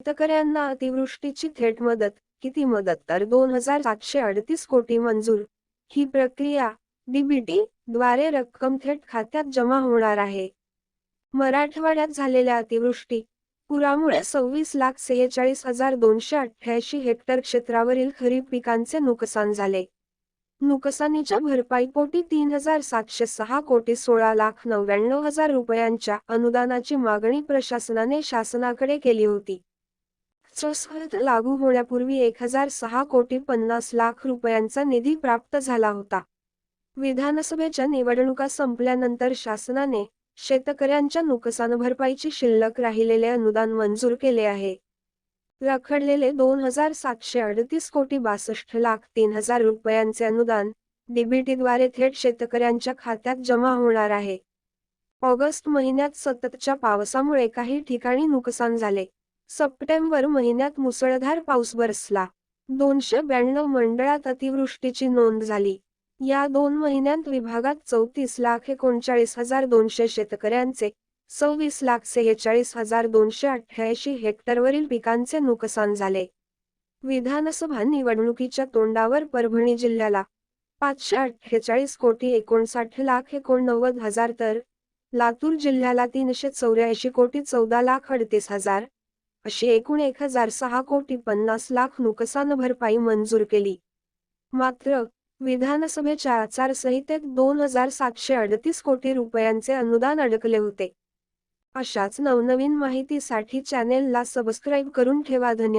शेतकऱ्यांना अतिवृष्टीची थेट मदत किती मदत? तर दोन हजार सातशे अडतीस कोटी मंजूर. ही प्रक्रिया डीबीटी द्वारे रक्कम थेट खात्यात जमा होणार आहे. मराठवाड्यात झालेल्या अतिवृष्टी पुरामुळे सव्वीस लाख सेहेचाळीस हजार दोनशे अठ्ठ्याऐंशी हेक्टर क्षेत्रावरील खरीप पिकांचे नुकसान झाले. नुकसानीच्या भरपाईपोटी तीन हजार सातशे सहा कोटी सोळा लाख नव्याण्णव हजार रुपयांच्या अनुदानाची मागणी प्रशासनाने शासनाकडे केली होती. संस्कृत लागू होण्यापूर्वी एक हजार सहा कोटी पन्नास लाख रुपयांचा निधी प्राप्त झाला होता. विधानसभेच्या निवडणुका संपल्यानंतर शासनाने शेतकऱ्यांच्या नुकसान भरपाईची शिल्लक राहिलेले अनुदान मंजूर केले आहे. रखडलेले दोन हजार सातशे अडतीस कोटी बासष्ट लाख तीन हजार रुपयांचे अनुदान डीबीटीद्वारे थेट शेतकऱ्यांच्या खात्यात जमा होणार आहे. ऑगस्ट महिन्यात सततच्या पावसामुळे काही ठिकाणी नुकसान झाले. सप्टेंबर महिन्यात मुसळधार पाऊस बरसला. दोनशे ब्याण्णव मंडळात अतिवृष्टीची नोंद झाली. या दोन महिन्यात विभागात चौतीस लाख एकोणचाळीस हजार दोनशे शेतकऱ्यांचे सव्वीस लाख सेहेचाळीस हजार दोनशे अठ्ठ्याऐंशी हेक्टरवरील पिकांचे नुकसान झाले. विधानसभा निवडणुकीच्या तोंडावर परभणी जिल्ह्याला पाचशे अठ्ठेचाळीस कोटी एकोणसाठ लाख एकोणनव्वद हजार तर लातूर जिल्ह्याला तीनशे चौऱ्याऐंशी कोटी चौदा लाख अडतीस हजार अशी एकूण एक हजार सहा कोटी पन्नास लाख नुकसान भरपाई मंजूर केली. मात्र विधानसभेच्या आचारसंहितेत दोन हजार सातशे अडतीस कोटी रुपयांचे अनुदान अडकले होते. अशाच नवनवीन माहितीसाठी चॅनेलला सबस्क्राईब करून ठेवा. धन्यवाद.